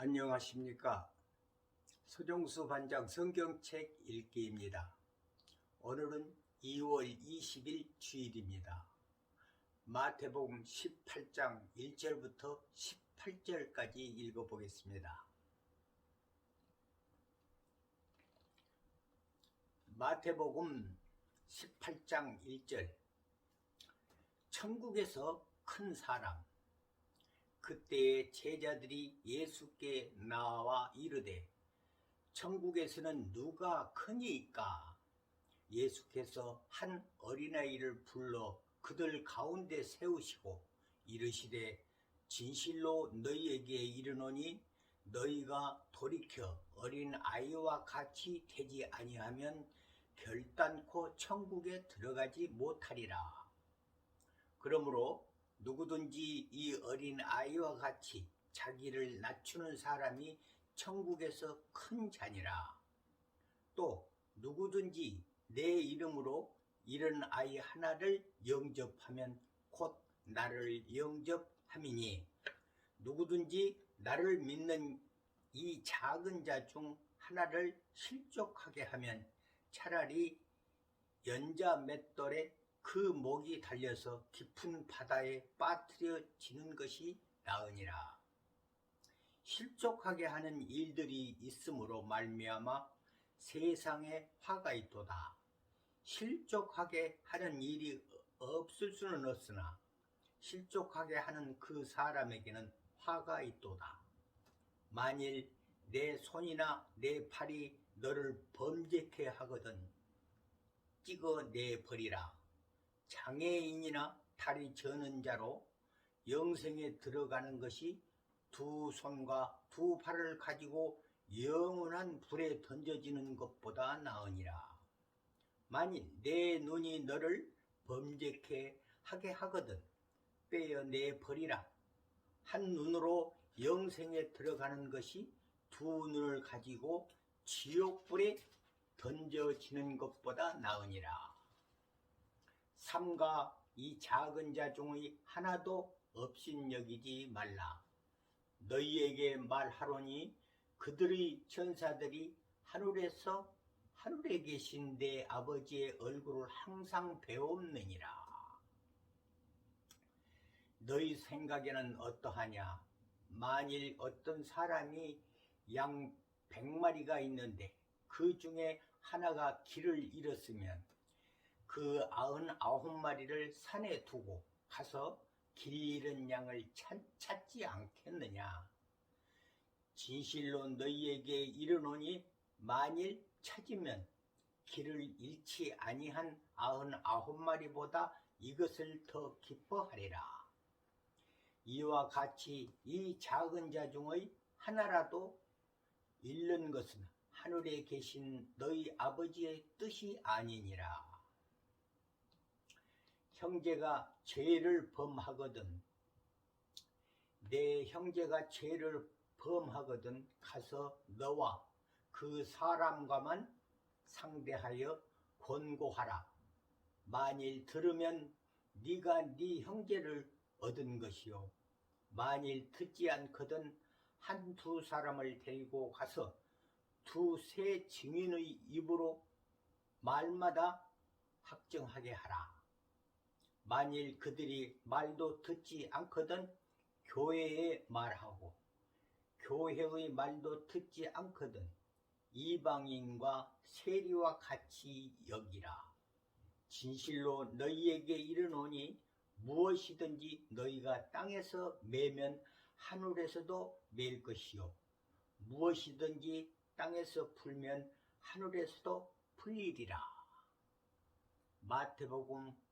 안녕하십니까. 서정수 반장 성경책 읽기입니다. 오늘은 2월 20일 주일입니다. 마태복음 18장 1절부터 18절까지 읽어보겠습니다. 마태복음 18장 1절 천국에서 큰 사람 그때의 제자들이 예수께 나와 이르되 천국에서는 누가 크니까 예수께서 한 어린아이를 불러 그들 가운데 세우시고 이르시되 진실로 너희에게 이르노니 너희가 돌이켜 어린 아이와 같이 되지 아니하면 결단코 천국에 들어가지 못하리라. 그러므로 누구든지 이 어린 아이와 같이 자기를 낮추는 사람이 천국에서 큰 자니라. 또 누구든지 내 이름으로 이런 아이 하나를 영접하면 곧 나를 영접함이니 누구든지 나를 믿는 이 작은 자 중 하나를 실족하게 하면 차라리 연자 맷돌에 그 목이 달려서 깊은 바다에 빠뜨려지는 것이 나으니라. 실족하게 하는 일들이 있으므로 말미암아 세상에 화가 있도다. 실족하게 하는 일이 없을 수는 없으나 실족하게 하는 그 사람에게는 화가 있도다. 만일 내 손이나 내 팔이 너를 범죄케 하거든 찍어 내 버리라. 장애인이나 다리 저는 자로 영생에 들어가는 것이 두 손과 두 팔을 가지고 영원한 불에 던져지는 것보다 나으니라. 만일 내 눈이 너를 범죄케 하게 하거든 빼어내 버리라. 한 눈으로 영생에 들어가는 것이 두 눈을 가지고 지옥불에 던져지는 것보다 나으니라. 삼가 이 작은 자 중의 하나도 없인 여기지 말라. 너희에게 말하노니 그들의 천사들이 하늘에서 하늘에 계신 내 아버지의 얼굴을 항상 배웠느니라. 너희 생각에는 어떠하냐? 만일 어떤 사람이 양 백마리가 있는데 그 중에 하나가 길을 잃었으면 그 아흔 아홉 마리를 산에 두고 가서 길 잃은 양을 찾, 찾지 않겠느냐? 진실로 너희에게 이르노니 만일 찾으면 길을 잃지 아니한 아흔 아홉 마리보다 이것을 더 기뻐하리라. 이와 같이 이 작은 자 중의 하나라도 잃는 것은 하늘에 계신 너희 아버지의 뜻이 아니니라. 형제가 죄를 범하거든 내 형제가 죄를 범하거든 가서 너와 그 사람과만 상대하여 권고하라. 만일 들으면 네가 네 형제를 얻은 것이요. 만일 듣지 않거든 한두 사람을 데리고 가서 두 세 증인의 입으로 말마다 확정하게 하라. 만일 그들이 말도 듣지 않거든 교회에 말하고 교회의 말도 듣지 않거든 이방인과 세리와 같이 여기라. 진실로 너희에게 이르노니 무엇이든지 너희가 땅에서 매면 하늘에서도 맬 것이요. 무엇이든지 땅에서 풀면 하늘에서도 풀리리라. 마태복음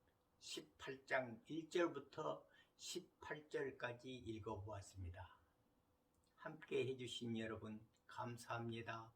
18장 1절부터 18절까지 읽어보았습니다. 함께 해주신 여러분 감사합니다.